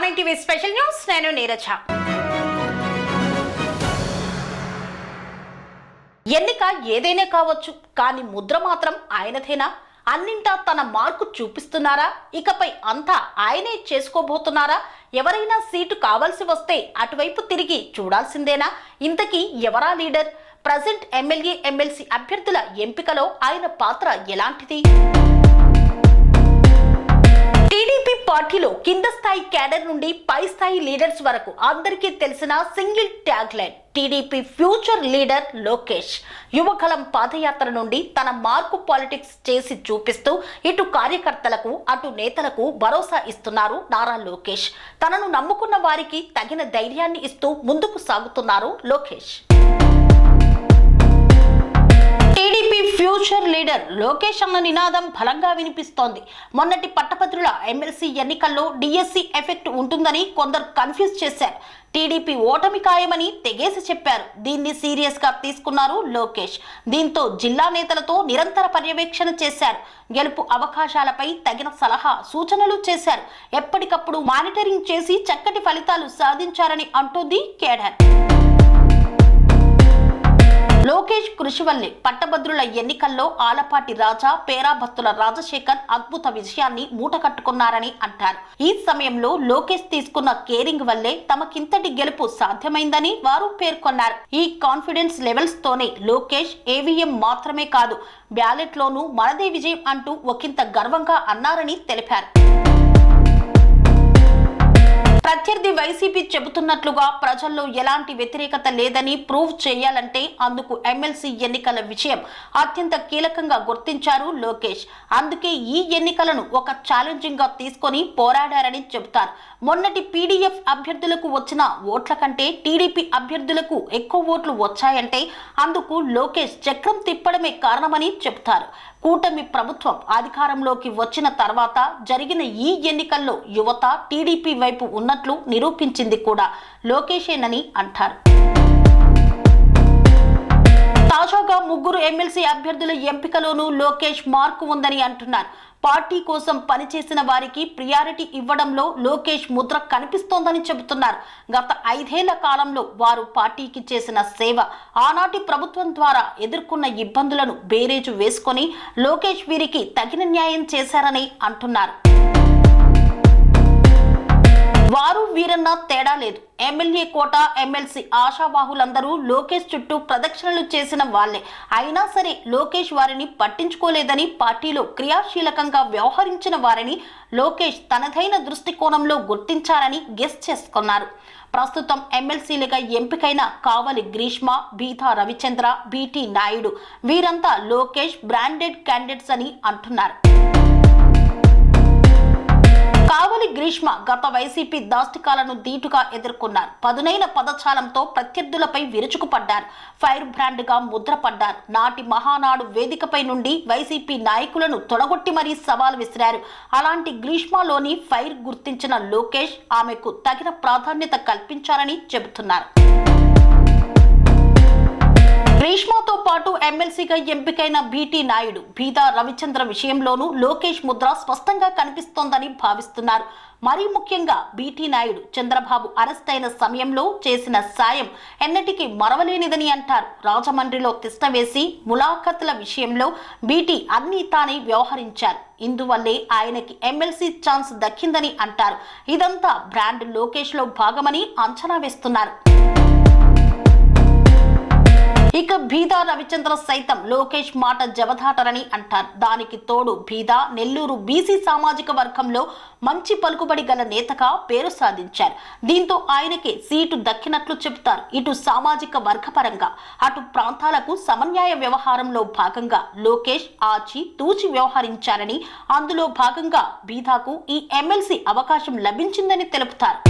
Or TV special news. నేను నీరజ. ఎన్నిక ఏదైనా కావచ్చు కానీ ముద్ర మాత్రం ఆయనదేనా? అన్నింటా తన మార్కు చూపిస్తున్నారా? ఇకపై అంతా ఆయనే చేసుకోబోతున్నారా? ఎవరైనా సీటు కావాల్సి వస్తే అటువైపు తిరిగి చూడాల్సిందేనా? ఇంతకీ ఎవరా లీడర్? ప్రజెంట్ ఎమ్మెల్యే ఎమ్మెల్సీ అభ్యర్థుల ఎంపికలో ఆయన పాత్ర ఎలాంటిది? టీడీపీ కింద స్థాయి క్యాడర్ నుండి పై స్థాయి లీడర్స్ వరకు అందరికీ తెలిసిన single tag line TDP future leader Lokesh. Yuvagalam padayatra నుండి తన మార్కు పాలిటిక్స్ చేసి చూపిస్తూ ఇటు కార్యకర్తలకు అటు నేతలకు భరోసా ఇస్తున్నారు నారా లోకేష్. తనను నమ్ముకున్న వారికి తగిన ధైర్యాన్ని ఇస్తూ ముందుకు సాగుతున్నారు లోకేష్. లీడర్ లోకేష్ అన్న నినాదం బలంగా వినిపిస్తోంది. మొన్నటి పట్టభద్రుల ఎమ్మెల్సీ ఎన్నికల్లో డిఎస్సి ఎఫెక్ట్ ఉంటుందని కొందరు కన్ఫ్యూజ్ చేశారు. టీడీపీ ఓటమి ఖాయమని తెగేసి చెప్పారు. దీన్ని సీరియస్గా తీసుకున్నారు లోకేష్. దీంతో జిల్లా నేతలతో నిరంతర పర్యవేక్షణ చేశారు. గెలుపు అవకాశాలపై తగిన సలహా సూచనలు చేశారు. ఎప్పటికప్పుడు మానిటరింగ్ చేసి చక్కటి ఫలితాలు సాధించారని అంటోంది కేడర్. లోకేష్ కృషి వల్లే పట్టభద్రుల ఎన్నికల్లో ఆలపాటి రాజా పేరాభత్తుల రాజశేఖర్ అద్భుత విజయాన్ని మూటకట్టుకున్నారని అంటారు. ఈ సమయంలో లోకేష్ తీసుకున్న కేరింగ్ వల్లే తమకింతటి గెలుపు సాధ్యమైందని వారు పేర్కొన్నారు. ఈ కాన్ఫిడెన్స్ లెవెల్స్ తోనే లోకేష్ ఏవిఎం మాత్రమే కాదు బ్యాలెట్ లోనూ మనదే విజయం అంటూ ఒకంత గర్వంగా అన్నారని తెలిపారు. ప్రత్యర్థి వైసీపీ చెబుతున్నట్లుగా ప్రజల్లో ఎలాంటి వ్యతిరేకత లేదని ప్రూవ్ చేయాలంటే అందుకు ఎమ్మెల్సీ ఎన్నికల విషయం అత్యంత కీలకంగా గుర్తించారు లోకేష్. అందుకే ఈ ఎన్నికలను ఒక ఛాలెంజింగ్గా తీసుకొని పోరాడారని చెబుతారు. మొన్నటి పీడీఎఫ్ అభ్యర్థులకు వచ్చిన ఓట్ల కంటే టీడీపీ అభ్యర్థులకు ఎక్కువ ఓట్లు వచ్చాయంటే అందుకు లోకేష్ చక్రం తిప్పడమే కారణమని చెబుతారు. కూటమి ప్రభుత్వం అధికారంలోకి వచ్చిన తర్వాత జరిగిన ఈ ఎన్నికల్లో యువత టీడీపీ వైపు ఉన్నట్లు నిరూపించింది కూడా లోకేషేనని అంటారు. తాజాగా ముగ్గురు ఎమ్మెల్సీ అభ్యర్థుల ఎంపికలోనూ లోకేష్ మార్కు ఉందని అంటున్నారు. పార్టీ కోసం పనిచేసిన వారికి ప్రియారిటీ ఇవ్వడంలో లోకేష్ ముద్ర కనిపిస్తోందని చెబుతున్నారు. గత ఐదేళ్ళ కాలంలో వారు పార్టీకి చేసిన సేవ ఆనాటి ప్రభుత్వం ద్వారా ఎదుర్కొన్న ఇబ్బందులను బేరేజు వేసుకొని లోకేష్ వీరికి తగిన న్యాయం చేశారని అంటున్నారు. వారు వీరన్న తేడా లేదు. ఎమ్మెల్యే కోట ఎమ్మెల్సీ ఆశావాహులందరూ లోకేష్ చుట్టూ ప్రదక్షిణలు చేసిన వాళ్ళే అయినా సరే లోకేష్ వారిని పట్టించుకోలేదని పార్టీలో క్రియాశీలకంగా వ్యవహరించిన వారిని లోకేష్ తనదైన దృష్టికోణంలో గుర్తించారని గెస్ చేసుకున్నారు. ప్రస్తుతం ఎమ్మెల్సీలుగా ఎంపికైన కావలి గ్రీష్మ బీతా రవిచంద్ర బీటీ నాయుడు వీరంతా లోకేష్ బ్రాండెడ్ క్యాండిడేట్స్ అని అంటున్నారు. కావలి గ్రీష్మ గత వైసీపీ దాష్టికాలను ధీటుగా ఎదుర్కొన్నారు. పదునైన పదచాలంతో ప్రత్యర్థులపై విరుచుకుపడ్డారు. ఫైర్ బ్రాండ్గా ముద్రపడ్డారు. నాటి మహానాడు వేదికపై నుండి వైసీపీ నాయకులను తొడగొట్టి మరీ సవాల్ విసిరారు. అలాంటి గ్రీష్మలోని ఫైర్ గుర్తించిన లోకేష్ ఆమెకు తగిన ప్రాధాన్యత కల్పించారని చెబుతున్నారు. రేష్మాతో పాటు ఎమ్మెల్సీగా ఎంపికైన బీటీ నాయుడు బీదా రవిచంద్ర విషయంలోనూ లోకేష్ ముద్ర స్పష్టంగా కనిపిస్తోందని భావిస్తున్నారు. మరీ ముఖ్యంగా బీటీ నాయుడు చంద్రబాబు అరెస్ట్ అయిన సమయంలో చేసిన సాయం ఎన్నటికీ మరవలేనిదని అంటారు. రాజమండ్రిలో తిష్టవేసి ములాఖతుల విషయంలో బీటీ అన్నీ తానే వ్యవహరించారు. ఇందువల్లే ఆయనకి ఎమ్మెల్సీ ఛాన్స్ దక్కిందని అంటారు. ఇదంతా బ్రాండ్ లోకేష్లో భాగమని అంచనా వేస్తున్నారు. ఇక బీదా రవిచంద్ర సైతం లోకేష్ మాట జవదాటరని అంటారు. దానికి తోడు బీదా నెల్లూరు బీసీ సామాజిక వర్గంలో మంచి పలుకుబడి గల నేతగా పేరు సాధించారు. దీంతో ఆయనకి సీటు దక్కినట్లు చెబుతారు. ఇటు సామాజిక వర్గపరంగా అటు ప్రాంతాలకు సమన్యాయ వ్యవహారంలో భాగంగా లోకేష్ ఆచి తూచి వ్యవహరించారని అందులో భాగంగా బీదాకు ఈ ఎమ్మెల్సీ అవకాశం లభించిందని తెలుపుతారు.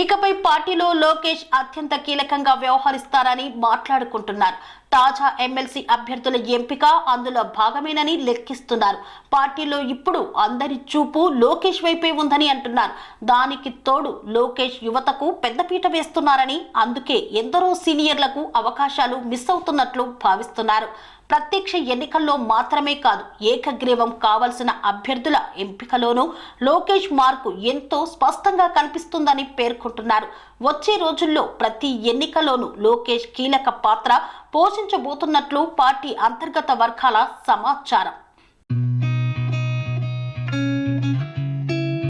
ఇకపై పార్టీలో లోకేష్ అత్యంత కీలకంగా వ్యవహరిస్తారని మాట్లాడుకుంటున్నారు. తాజా ఎమ్మెల్సీ అభ్యర్థుల ఎంపిక అందులో భాగమేనని లెక్కిస్తున్నారు. పార్టీలో ఇప్పుడు అందరి చూపు లోకేష్ వైపే ఉందని అంటున్నారు. దానికి తోడు లోకేష్ యువతకు పెద్దపీట వేస్తున్నారని అందుకే ఎందరో సీనియర్లకు అవకాశాలు మిస్ అవుతున్నట్లు భావిస్తున్నారు. ప్రత్యక్ష ఎన్నికల్లో మాత్రమే కాదు ఏకగ్రీవం కావలసిన అభ్యర్థుల ఎంపికలోనూ లోకేష్ మార్కు ఎంతో స్పష్టంగా కనిపిస్తుందని పేర్కొంటున్నారు. వచ్చే రోజుల్లో ప్రతి ఎన్నికలోనూ లోకేష్ కీలక పాత్ర పోషించబోతున్నట్లు పార్టీ అంతర్గత వర్గాల సమాచారం.